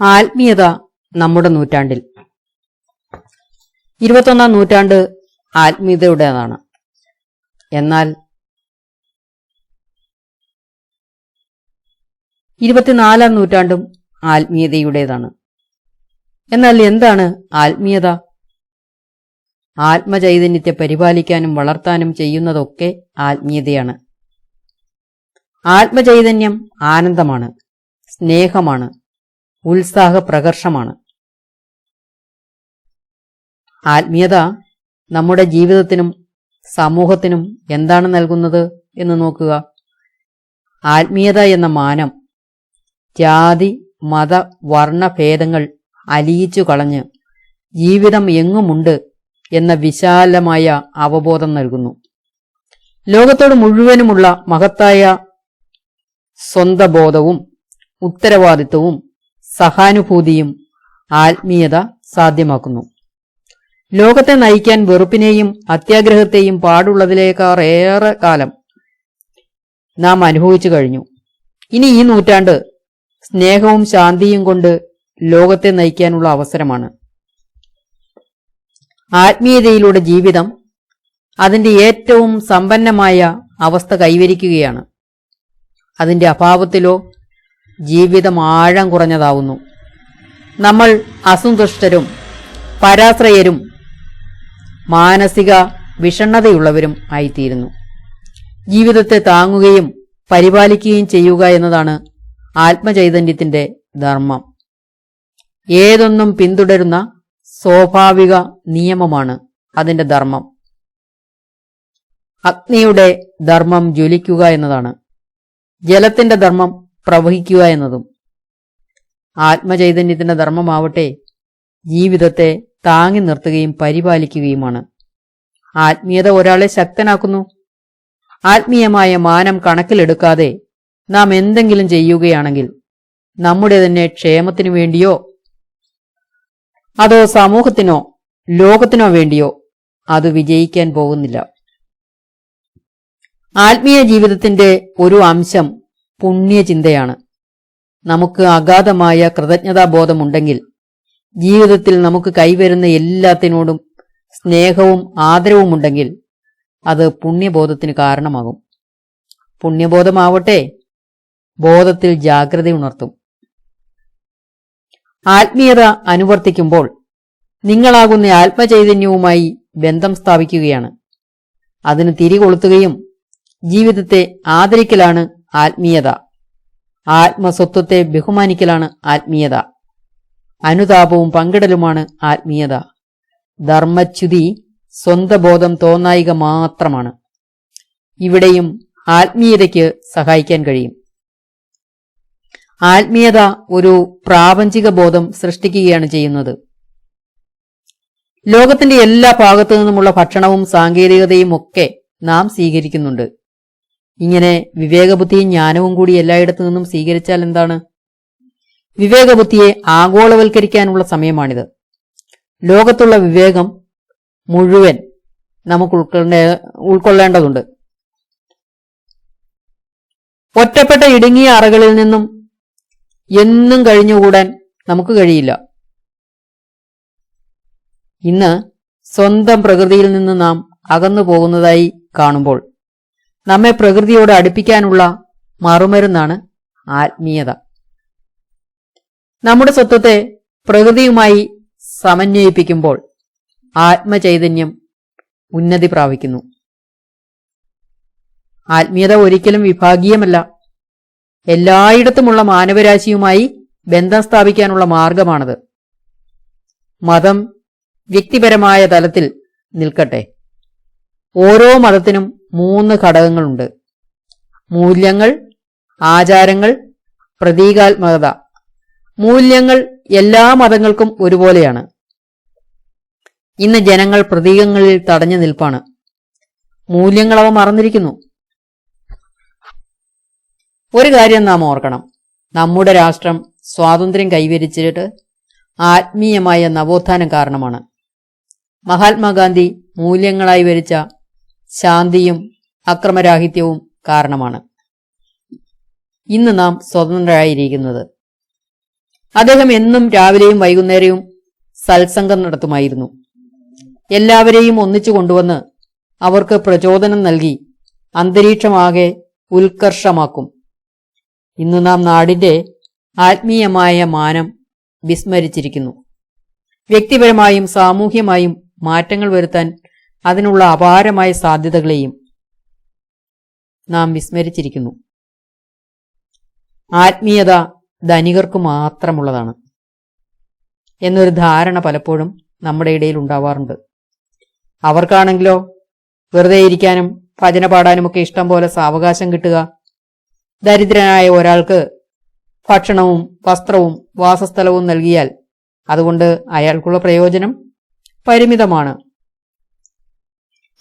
ആത്മീയത നമ്മുടെ നൂറ്റാണ്ടിൽ. ഇരുപത്തൊന്നാം നൂറ്റാണ്ട് ആത്മീയതയുടേതാണ്. എന്നാൽ ഇരുപത്തിനാലാം നൂറ്റാണ്ടും ആത്മീയതയുടേതാണ്. എന്നാൽ എന്താണ് ആത്മീയത? ആത്മചൈതന്യത്തെ പരിപാലിക്കാനും വളർത്താനും ചെയ്യുന്നതൊക്കെ ആത്മീയതയാണ്. ആത്മചൈതന്യം ആനന്ദമാണ് സ്നേഹമാണ് ഉത്സാഹ പ്രകർഷമാണ് ആത്മീയത നമ്മുടെ ജീവിതത്തിനും സമൂഹത്തിനും എന്താണ് നൽകുന്നത് എന്ന് നോക്കുക. ആത്മീയത എന്ന മാനം ജാതി മത വർണ ഭേദങ്ങൾ അലിയിച്ചു കളഞ്ഞ് ജീവിതം എങ്ങുമുണ്ട് എന്ന വിശാലമായ അവബോധം നൽകുന്നു. ലോകത്തോട് മുഴുവനുമുള്ള മഹത്തായ സ്വന്തബോധവും ഉത്തരവാദിത്വവും സഹാനുഭൂതിയും ആത്മീയത സാധ്യമാക്കുന്നു. ലോകത്തെ നയിക്കാൻ വെറുപ്പിനെയും അത്യാഗ്രഹത്തെയും പാടുള്ളതിലേക്കാർ ഏറെ കാലം നാം അനുഭവിച്ചു കഴിഞ്ഞു. ഇനി ഈ നൂറ്റാണ്ട് സ്നേഹവും ശാന്തിയും കൊണ്ട് ലോകത്തെ നയിക്കാനുള്ള അവസരമാണ്. ആത്മീയതയിലൂടെ ജീവിതം അതിന്റെ ഏറ്റവും സമ്പന്നമായ അവസ്ഥ കൈവരിക്കുകയാണ്. അതിന്റെ അഭാവത്തിലോ ജീവിതം ആഴം കുറഞ്ഞതാവുന്നു. നമ്മൾ അസന്തുഷ്ടരും പരാശ്രയരും മാനസിക വിഷണ്ണതയുള്ളവരും ആയിത്തീരുന്നു. ജീവിതത്തെ താങ്ങുകയും പരിപാലിക്കുകയും ചെയ്യുക എന്നതാണ് ആത്മചൈതന്യത്തിന്റെ ധർമ്മം. ഏതൊന്നും പിന്തുടരുന്ന സ്വാഭാവിക നിയമമാണ് അതിന്റെ ധർമ്മം. അഗ്നിയുടെ ധർമ്മം ജ്വലിക്കുക എന്നതാണ്. ജലത്തിന്റെ ധർമ്മം പ്രവഹിക്കുക എന്നതും. ആത്മചൈതന്യത്തിന്റെ ധർമ്മമാവട്ടെ ജീവിതത്തെ താങ്ങി നിർത്തുകയും പരിപാലിക്കുകയുമാണ്. ആത്മീയത ഒരാളെ ശക്തനാക്കുന്നു. ആത്മീയമായ മാനം കണക്കിലെടുക്കാതെ നാം എന്തെങ്കിലും ചെയ്യുകയാണെങ്കിൽ നമ്മുടെ തന്നെ ക്ഷേമത്തിനു വേണ്ടിയോ അതോ സമൂഹത്തിനോ ലോകത്തിനോ വേണ്ടിയോ അത് വിജയിക്കാൻ പോകുന്നില്ല. ആത്മീയ ജീവിതത്തിന്റെ ഒരു അംശം പുണ്യചിന്തയാണ്. നമുക്ക് അഗാധമായ കൃതജ്ഞതാബോധമുണ്ടെങ്കിൽ ജീവിതത്തിൽ നമുക്ക് കൈവരുന്ന എല്ലാത്തിനോടും സ്നേഹവും ആദരവുമുണ്ടെങ്കിൽ അത് പുണ്യബോധത്തിന് കാരണമാകും. പുണ്യബോധമാവട്ടെ ബോധത്തിൽ ജാഗ്രത ഉണർത്തും. ആത്മീയത അനുവർത്തിക്കുമ്പോൾ നിങ്ങളാകുന്ന ആത്മചൈതന്യവുമായി ബന്ധം സ്ഥാപിക്കുകയാണ്. അതിന് തിരികൊളുത്തുകയും ജീവിതത്തെ ആദരിക്കലാണ് ആത്മീയത. ആത്മസ്വത്വത്തെ ബഹുമാനിക്കലാണ് ആത്മീയത. അനുതാപവും പങ്കിടലുമാണ് ആത്മീയത. ധർമ്മച്യുതി സ്വന്തബോധം തോന്നായിക മാത്രമാണ്. ഇവിടെയും ആത്മീയതയ്ക്ക് സഹായിക്കാൻ കഴിയും. ആത്മീയത ഒരു പ്രാപഞ്ചിക ബോധം സൃഷ്ടിക്കുകയാണ് ചെയ്യുന്നത്. ലോകത്തിന്റെ എല്ലാ ഭാഗത്തു നിന്നുമുള്ള ഭക്ഷണവും സാങ്കേതികതയും ഒക്കെ നാം സ്വീകരിക്കുന്നുണ്ട്. ഇങ്ങനെ വിവേകബുദ്ധിയും ജ്ഞാനവും കൂടി എല്ലായിടത്തു നിന്നും സ്വീകരിച്ചാൽ എന്താണ്? വിവേകബുദ്ധിയെ ആഗോളവൽക്കരിക്കാനുള്ള സമയമാണിത്. ലോകത്തുള്ള വിവേകം മുഴുവൻ നമുക്ക് ഉൾക്കൊള്ളേ ഉൾക്കൊള്ളേണ്ടതുണ്ട്. ഒറ്റപ്പെട്ട ഇടുങ്ങിയ അറകളിൽ നിന്നും എന്നും കഴിഞ്ഞുകൂടാൻ നമുക്ക് കഴിയില്ല. ഇന്ന് സ്വന്തം പ്രകൃതിയിൽ നിന്ന് നാം അകന്നു പോകുന്നതായി കാണുമ്പോൾ നമ്മെ പ്രകൃതിയോട് അടുപ്പിക്കാനുള്ള മറുമരുന്നാണ് ആത്മീയത. നമ്മുടെ സ്വത്വത്തെ പ്രകൃതിയുമായി സമന്വയിപ്പിക്കുമ്പോൾ ആത്മചൈതന്യം ഉന്നതി പ്രാപിക്കുന്നു. ആത്മീയത ഒരിക്കലും വിഭാഗീയമല്ല. എല്ലായിടത്തുമുള്ള മാനവരാശിയുമായി ബന്ധം സ്ഥാപിക്കാനുള്ള മാർഗമാണത്. മതം വ്യക്തിപരമായ തലത്തിൽ നിൽക്കട്ടെ. ഓരോ മതത്തിനും മൂന്ന് ഘടകങ്ങളുണ്ട്. മൂല്യങ്ങൾ ആചാരങ്ങൾ പ്രതീകാത്മകത. മൂല്യങ്ങൾ എല്ലാ മതങ്ങൾക്കും ഒരുപോലെയാണ്. ഇന്ന് ജനങ്ങൾ പ്രതീകങ്ങളിൽ തടഞ്ഞു നിൽപ്പാണ്. മൂല്യങ്ങൾ അവ മറന്നിരിക്കുന്നു. ഒരു കാര്യം നാം ഓർക്കണം. നമ്മുടെ രാഷ്ട്രം സ്വാതന്ത്ര്യം കൈവരിച്ചിട്ട് ആത്മീയമായ നവോത്ഥാനം കാരണമാണ്. മഹാത്മാഗാന്ധി മൂല്യങ്ങളായി വരിച്ച ശാന്തിയും അക്രമരാഹിത്യവും കാരണമാണ്. ഇന്ന് നാം സ്വതന്ത്രരായിരിക്കുന്നത്. അദ്ദേഹം എന്നും രാവിലെയും വൈകുന്നേരവും സത്സംഗം നടത്തുമായിരുന്നു. എല്ലാവരെയും ഒന്നിച്ചു കൊണ്ടുവന്ന് അവർക്ക് പ്രചോദനം നൽകി അന്തരീക്ഷമാകെ ഉത്കർഷമാക്കും. ഇന്ന് നാം നാടിന്റെ ആത്മീയമായ മാനം വിസ്മരിച്ചിരിക്കുന്നു. വ്യക്തിപരമായും സാമൂഹ്യമായും മാറ്റങ്ങൾ വരുത്താൻ അതിനുള്ള അപാരമായ സാധ്യതകളെയും നാം വിസ്മരിച്ചിരിക്കുന്നു. ആത്മീയത ധനികർക്ക് മാത്രമുള്ളതാണ് എന്നൊരു ധാരണ പലപ്പോഴും നമ്മുടെ ഇടയിൽ ഉണ്ടാവാറുണ്ട്. അവർക്കാണെങ്കിലോ വെറുതെ ഇരിക്കാനും ഭജന പാടാനുമൊക്കെ ഇഷ്ടം പോലെ സാവകാശം കിട്ടുക ദരിദ്രനായ ഒരാൾക്ക് ഭക്ഷണവും വസ്ത്രവും വാസസ്ഥലവും നൽകിയാൽ അതുകൊണ്ട് അയാൾക്കുള്ള പ്രയോജനം പരിമിതമാണ്.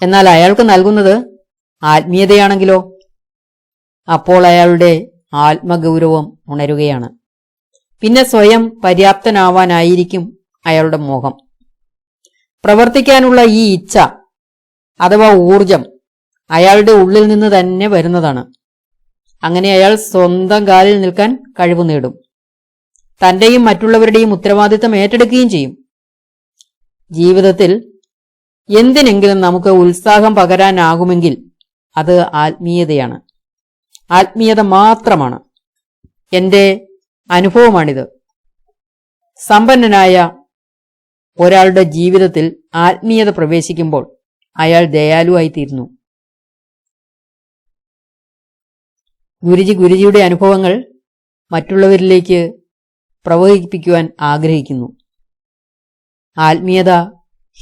എന്നാൽ അയാൾക്ക് നൽകുന്നത് ആത്മീയതയാണെങ്കിലോ? അപ്പോൾ അയാളുടെ ആത്മഗൗരവം ഉണരുകയാണ്. പിന്നെ സ്വയം പര്യാപ്തനാവാനായിരിക്കും അയാളുടെ മോഹം. പ്രവർത്തിക്കാനുള്ള ഈ ഇച്ഛ അഥവാ ഊർജം അയാളുടെ ഉള്ളിൽ നിന്ന് തന്നെ വരുന്നതാണ്. അങ്ങനെ അയാൾ സ്വന്തം കാലിൽ നിൽക്കാൻ കഴിവ് നേടും. തന്റെയും മറ്റുള്ളവരുടെയും ഉത്തരവാദിത്തം ഏറ്റെടുക്കുകയും ചെയ്യും. ജീവിതത്തിൽ എന്തിനെങ്കിലും നമുക്ക് ഉത്സാഹം പകരാനാകുമെങ്കിൽ അത് ആത്മീയതയാണ്. ആത്മീയത മാത്രമാണ്. എന്റെ അനുഭവമാണിത്. സമ്പന്നനായ ഒരാളുടെ ജീവിതത്തിൽ ആത്മീയത പ്രവേശിക്കുമ്പോൾ അയാൾ ദയാലുവായി തീരുന്നു ഗുരുജി ഗുരുജിയുടെ അനുഭവങ്ങൾ മറ്റുള്ളവരിലേക്ക് പ്രവഹിപ്പിക്കുവാൻ ആഗ്രഹിക്കുന്നു. ആത്മീയത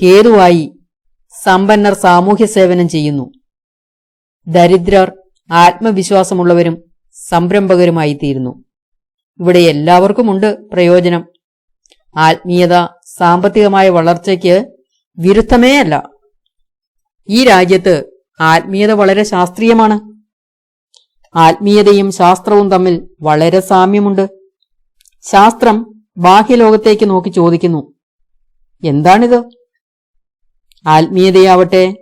ഹേതുവായി സമ്പന്നർ സാമൂഹ്യ സേവനം ചെയ്യുന്നു. ദരിദ്രർ ആത്മവിശ്വാസമുള്ളവരും സംരംഭകരുമായി തീരുന്നു ഇവിടെ എല്ലാവർക്കുമുണ്ട് പ്രയോജനം. ആത്മീയത സാമ്പത്തികമായ വളർച്ചയ്ക്ക് വിരുദ്ധമേ അല്ല ഈ രാജ്യത്ത് ആത്മീയത വളരെ ശാസ്ത്രീയമാണ്. ആത്മീയതയും ശാസ്ത്രവും തമ്മിൽ വളരെ സാമ്യമുണ്ട്. ശാസ്ത്രം ബാഹ്യലോകത്തേക്ക് നോക്കി ചോദിക്കുന്നു. എന്താണിത്? ആത്മീയതയാവട്ടെ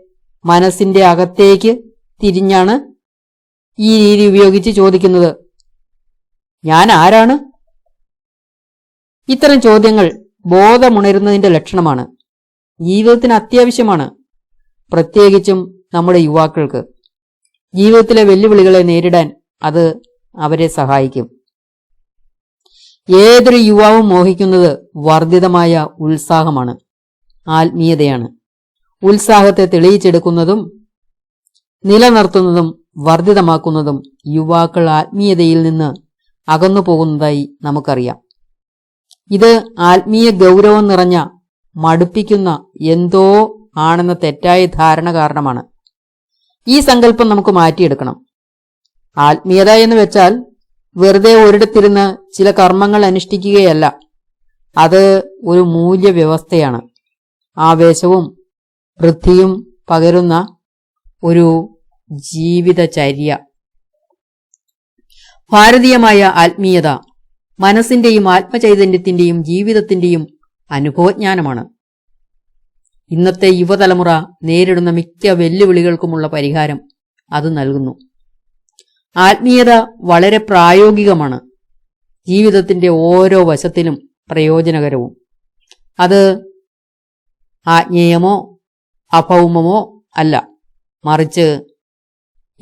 മനസ്സിന്റെ അകത്തേക്ക് തിരിഞ്ഞാണ് ഈ രീതി ഉപയോഗിച്ച് ചോദിക്കുന്നത്. ഞാൻ ആരാണ്? ഇത്തരം ചോദ്യങ്ങൾ ബോധമുണരുന്നതിന്റെ ലക്ഷണമാണ്. ജീവിതത്തിന് അത്യാവശ്യമാണ് പ്രത്യേകിച്ചും നമ്മുടെ യുവാക്കൾക്ക്. ജീവിതത്തിലെ വെല്ലുവിളികളെ നേരിടാൻ അത് അവരെ സഹായിക്കും. ഏതൊരു യുവാവും മോഹിക്കുന്നത് വർദ്ധിതമായ ഉത്സാഹമാണ് ആത്മീയതയാണ്. ഉത്സാഹത്തെ തെളിയിച്ചെടുക്കുന്നതും നിലനിർത്തുന്നതും വർദ്ധിതമാക്കുന്നതും യുവാക്കൾ ആത്മീയതയിൽ നിന്ന് അകന്നു പോകുന്നതായി നമുക്കറിയാം. ഇത് ആത്മീയ ഗൗരവം നിറഞ്ഞ മടുപ്പിക്കുന്ന എന്തോ ആണെന്ന തെറ്റായ ധാരണ കാരണമാണ്. ഈ സങ്കല്പം നമുക്ക് മാറ്റിയെടുക്കണം. ആത്മീയത എന്ന് വെച്ചാൽ വെറുതെ ഒരിടത്തിരുന്ന് ചില കർമ്മങ്ങൾ അനുഷ്ഠിക്കുകയല്ല. അത് ഒരു മൂല്യവ്യവസ്ഥയാണ്. ആവേശവും വൃദ്ധിയും പകരുന്ന ഒരു ജീവിതചര്യ. ഭാരതീയമായ ആത്മീയത മനസ്സിന്റെയും ആത്മചൈതന്യത്തിന്റെയും ജീവിതത്തിന്റെയും അനുഭവജ്ഞാനമാണ്. ഇന്നത്തെ യുവതലമുറ നേരിടുന്ന മിക്ക വെല്ലുവിളികൾക്കുമുള്ള പരിഹാരം അത് നൽകുന്നു. ആത്മീയത വളരെ പ്രായോഗികമാണ്. ജീവിതത്തിന്റെ ഓരോ വശത്തിലും പ്രയോജനകരവും. അത് ആജ്ഞേയമോ അഭൗമമോ അല്ല. മറിച്ച്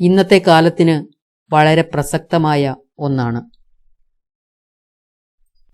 ഇന്നത്തെ കാലത്തിന് വളരെ പ്രസക്തമായ ഒന്നാണ്.